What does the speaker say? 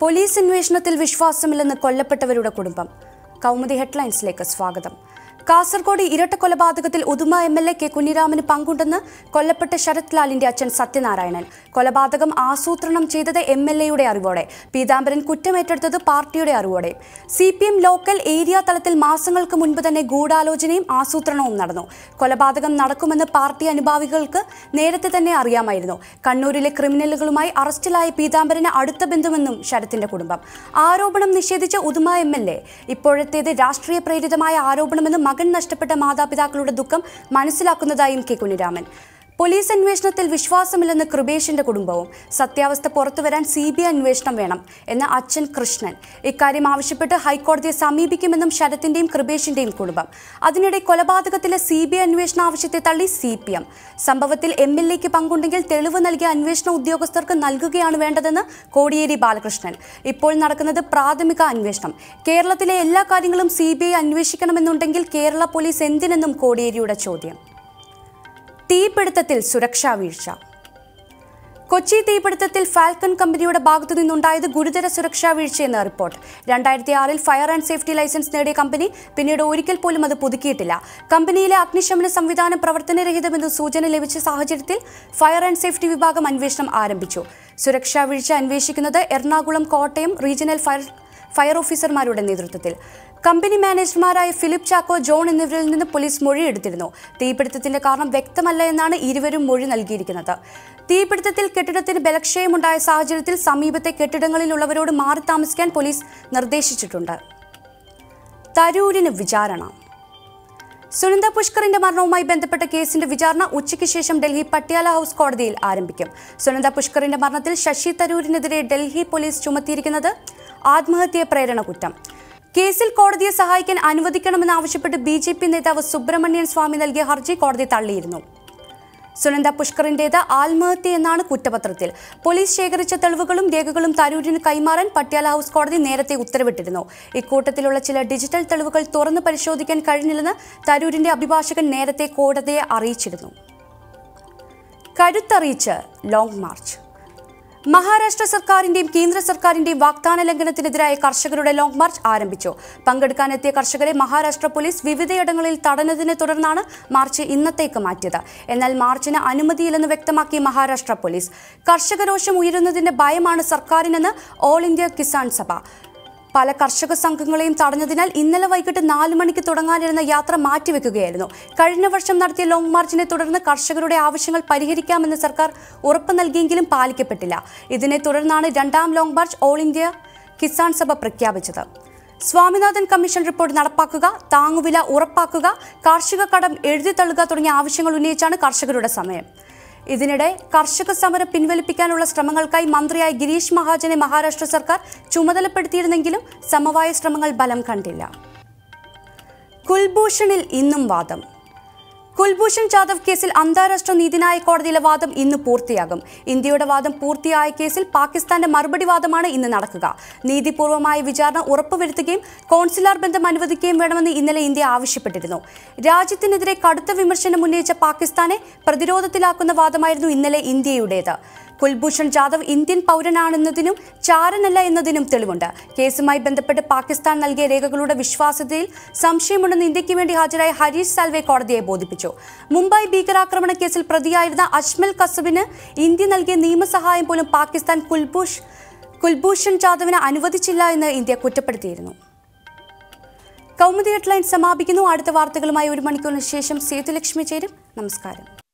Police അന്വേഷണത്തിൽ വിശ്വാസമില്ലെന്ന് കൊല്ലപ്പെട്ടവരുടെ കുടുംബം. കൗമുദി ഹെഡ്ലൈൻസിലേക്ക് സ്വാഗതം. കാസർഗോഡ് ഇരട്ട കൊലപാതകത്തിൽ Uduma M L A K Kunhiraman പങ്കുണ്ടെന്ന് കൊല്ലപ്പെട്ട ശരത് ലാലിന്റെ അച്ഛൻ സത്യനാരായണൻ. കൊലപാതകം ആസൂത്രണം ചെയ്തത് എം എൽ എയുടെ അറിവോടെ. പീതാംബരൻ കുറ്റമേറ്റെടുത്തത് പാർട്ടിയുടെ അറിവോടെ. C P M local area തലത്തിൽ മാസങ്ങൾക്ക് മുൻപ് തന്നെ ഗൂഢാലോചനയും ആസൂത്രണവും നടന്നു. കൊലപാതകം നടക്കുമെന്ന് പാർട്ടി അനുഭാവികൾക്ക് നേരത്തെ തന്നെ അറിയാമായിരുന്നു. കണ്ണൂരിലെ ക്രിമിനലുകളുമായി അറസ്റ്റിലായ പീതാംബരന് അടുത്ത ബന്ധുമെന്നും ശരത്തിന്റെ കുടുംബം. ആരോപണം നിഷേധിച്ച ഉദുമ എം എൽ എ. ഇപ്പോഴത്തേത് രാഷ്ട്രീയ പ്രേരിതമായ ആരോപണമെന്ന് മകൻ നഷ്ടപ്പെട്ട മാതാപിതാക്കളുടെ ദുഃഖം മനസ്സിലാക്കുന്നതായും കെ കുഞ്ഞിരാമൻ. പോലീസ് അന്വേഷണത്തിൽ വിശ്വാസമില്ലെന്ന് കൃപേഷിന്റെ കുടുംബവും സത്യാവസ്ഥ പുറത്തുവരാൻ സി ബി ഐ അന്വേഷണം വേണം എന്ന അച്ഛൻ കൃഷ്ണൻ. ഇക്കാര്യം ആവശ്യപ്പെട്ട് ഹൈക്കോടതിയെ സമീപിക്കുമെന്നും ശരത്തിന്റെയും കൃപേഷിന്റെയും കുടുംബം. അതിനിടെ കൊലപാതകത്തിലെ സി ബി ഐ അന്വേഷണ ആവശ്യത്തെ തള്ളി സി പി എം. സംഭവത്തിൽ എം എൽ എക്ക് പങ്കുണ്ടെങ്കിൽ തെളിവ് നൽകിയ അന്വേഷണ ഉദ്യോഗസ്ഥർക്ക് നൽകുകയാണ് വേണ്ടതെന്ന് കോടിയേരി ബാലകൃഷ്ണൻ. ഇപ്പോൾ നടക്കുന്നത് പ്രാഥമിക അന്വേഷണം. കേരളത്തിലെ എല്ലാ കാര്യങ്ങളും സി ബി ഐ അന്വേഷിക്കണമെന്നുണ്ടെങ്കിൽ കേരള പോലീസ് എന്തിനെന്നും കോടിയേരിയുടെ ചോദ്യം. തീപിടുത്തത്തിൽ സുരക്ഷാ വീഴ്ച. കൊച്ചി തീപിടുത്തത്തിൽ ഫാൽക്കൺ കമ്പനിയുടെ ഭാഗത്തു നിന്നുണ്ടായത് ഗുരുതര സുരക്ഷാ വീഴ്ചയെന്ന് റിപ്പോർട്ട്. രണ്ടായിരത്തി ആറിൽ ഫയർ ആൻഡ് സേഫ്റ്റി ലൈസൻസ് നേടിയ കമ്പനി പിന്നീട് ഒരിക്കൽ പോലും അത് പുതുക്കിയിട്ടില്ല. കമ്പനിയിലെ അഗ്നിശമന സംവിധാനം പ്രവർത്തനരഹിതമെന്ന് സൂചന ലഭിച്ച സാഹചര്യത്തിൽ ഫയർ ആൻഡ് സേഫ്റ്റി വിഭാഗം അന്വേഷണം ആരംഭിച്ചു. സുരക്ഷാ വീഴ്ച അന്വേഷിക്കുന്നത് Ernakulam Kottayam regional fire fire ഓഫീസർമാരുടെ നേതൃത്വത്തിൽ. കമ്പനി മാനേജർമാരായ ഫിലിപ്പ് ചാക്കോ ജോൺ എന്നിവരിൽ നിന്ന് പോലീസ് മൊഴിയെടുത്തിരുന്നു. തീപിടുത്തത്തിന്റെ കാരണം വ്യക്തമല്ല എന്നാണ് ഇരുവരും മൊഴി നൽകിയിരിക്കുന്നത്. തീപിടുത്തത്തിൽ കെട്ടിടത്തിന് ബലക്ഷയമുണ്ടായ സാഹചര്യത്തിൽ സമീപത്തെ കെട്ടിടങ്ങളിലുള്ളവരോട് മാറി താമസിക്കാൻ പോലീസ് നിർദ്ദേശിച്ചിട്ടുണ്ട്. തരൂരിന് വിചാരണ. സുനന്ദ പുഷ്കറിന്റെ മരണവുമായി ബന്ധപ്പെട്ട കേസിന്റെ വിചാരണ ഉച്ചയ്ക്ക് ശേഷം ഡൽഹി പട്യാല ഹൌസ് കോടതിയിൽ ആരംഭിക്കും. സുനന്ദ പുഷ്കറിന്റെ മരണത്തിൽ ശശി തരൂരിനെതിരെ ഡൽഹി പോലീസ് ചുമത്തിയിരിക്കുന്നത് ആത്മഹത്യ പ്രേരണ കുറ്റം. കേസിൽ കോടതിയെ സഹായിക്കാൻ അനുവദിക്കണമെന്നാവശ്യപ്പെട്ട് ബി ജെ പി നേതാവ് സുബ്രഹ്മണ്യൻ സ്വാമി നൽകിയ ഹർജി കോടതി തള്ളിയിരുന്നു. സുനന്ദ പുഷ്കറിന്റേത് ആത്മഹത്യ എന്നാണ് കുറ്റപത്രത്തിൽ. പോലീസ് ശേഖരിച്ച തെളിവുകളും രേഖകളും തരൂരിന് കൈമാറാൻ പട്യാല ഹൌസ് കോടതി നേരത്തെ ഉത്തരവിട്ടിരുന്നു. ഇക്കൂട്ടത്തിലുള്ള ചില ഡിജിറ്റൽ തെളിവുകൾ തുറന്നു പരിശോധിക്കാൻ കഴിഞ്ഞില്ലെന്ന് തരൂരിന്റെ അഭിഭാഷകൻ നേരത്തെ കോടതിയെ അറിയിച്ചിരുന്നു. കരുത്തറിയിച്ച് ലോങ് മാർച്ച്. മഹാരാഷ്ട്ര സർക്കാരിന്റെയും കേന്ദ്ര സർക്കാരിന്റെയും വാഗ്ദാന ലംഘനത്തിനെതിരായ കർഷകരുടെ ലോങ് മാർച്ച് ആരംഭിച്ചു. പങ്കെടുക്കാനെത്തിയ കർഷകരെ മഹാരാഷ്ട്ര പോലീസ് വിവിധയിടങ്ങളിൽ തടഞ്ഞതിനെ തുടർന്നാണ് മാർച്ച് ഇന്നത്തേക്ക് മാറ്റിയത്. എന്നാൽ മാർച്ചിന് അനുമതിയില്ലെന്ന് വ്യക്തമാക്കി മഹാരാഷ്ട്ര പോലീസ്. കർഷകരോഷം ഉയരുന്നതിന്റെ ഭയമാണ് സർക്കാരിനെന്ന് ഓൾ ഇന്ത്യ കിസാൻ സഭ. പല കർഷക സംഘങ്ങളെയും തടഞ്ഞതിനാൽ ഇന്നലെ വൈകിട്ട് നാല് മണിക്ക് തുടങ്ങാനിരുന്ന യാത്ര മാറ്റിവെക്കുകയായിരുന്നു. കഴിഞ്ഞ വർഷം നടത്തിയ ലോങ് മാർച്ചിനെ തുടർന്ന് കർഷകരുടെ ആവശ്യങ്ങൾ പരിഹരിക്കാമെന്ന് സർക്കാർ ഉറപ്പ് നൽകിയെങ്കിലും പാലിക്കപ്പെട്ടില്ല. ഇതിനെ തുടർന്നാണ് രണ്ടാം long march all India Kisan Sabha പ്രഖ്യാപിച്ചത്. സ്വാമിനാഥൻ കമ്മീഷൻ റിപ്പോർട്ട് നടപ്പാക്കുക താങ്ങുവില ഉറപ്പാക്കുക കാർഷിക കടം എഴുതിത്തള്ളുക തുടങ്ങിയ ആവശ്യങ്ങൾ ഉന്നയിച്ചാണ് കർഷകരുടെ സമയം. ഇതിനിടെ കർഷക സമരം പിൻവലിപ്പിക്കാനുള്ള ശ്രമങ്ങൾക്കായി മന്ത്രിയായ ഗിരീഷ് മഹാജനെ മഹാരാഷ്ട്ര സർക്കാർ ചുമതലപ്പെടുത്തിയിരുന്നെങ്കിലും സമവായ ശ്രമങ്ങൾ ബലം കണ്ടില്ല. കുൽഭൂഷണിൽ ഇന്നും വാദം. കുൽഭൂഷൺ ജാദവ് കേസിൽ അന്താരാഷ്ട്ര നീതിന്യായ കോടതിയിലെ വാദം ഇന്ന് പൂർത്തിയാകും. ഇന്ത്യയുടെ വാദം പൂർത്തിയായ കേസിൽ പാകിസ്ഥാന്റെ മറുപടി വാദമാണ് ഇന്ന് നടക്കുക. നീതിപൂർവമായ വിചാരണ ഉറപ്പുവരുത്തുകയും കോൺസുലാർ ബന്ധം അനുവദിക്കുകയും വേണമെന്ന് ഇന്നലെ ഇന്ത്യ ആവശ്യപ്പെട്ടിരുന്നു. രാജ്യത്തിനെതിരെ കടുത്ത വിമർശനം ഉന്നയിച്ച പാകിസ്ഥാനെ പ്രതിരോധത്തിലാക്കുന്ന വാദമായിരുന്നു ഇന്നലെ ഇന്ത്യയുടേത്. കുൽഭൂഷൺ ജാദവ് ഇന്ത്യൻ പൗരനാണെന്നതിനും ചാരനല്ല എന്നതിനും തെളിവുണ്ട്. കേസുമായി ബന്ധപ്പെട്ട് പാകിസ്ഥാൻ നൽകിയ രേഖകളുടെ വിശ്വാസ്യതയിൽ സംശയമുണ്ടെന്ന് ഇന്ത്യയ്ക്ക് വേണ്ടി ഹാജരായ ഹരീഷ് സാൽവെ കോടതിയെ ബോധിപ്പിച്ചു. മുംബൈ ഭീകരാക്രമണ കേസിൽ പ്രതിയായിരുന്ന അജ്മൽ കസബിന് ഇന്ത്യ നൽകിയ നിയമസഹായം പോലും പാകിസ്ഥാൻ കുൽഭൂഷ് കുൽഭൂഷൺ ജാദവിന് അനുവദിച്ചില്ല എന്ന് ഇന്ത്യ കുറ്റപ്പെടുത്തിയിരുന്നു. കൗമുദി ഹെഡ്ലൈൻ സമാപിക്കുന്നു. അടുത്ത വാർത്തകളുമായി ഒരു മണിക്കൂറിന് ശേഷം സേതുലക്ഷ്മി ചേരും. നമസ്കാരം.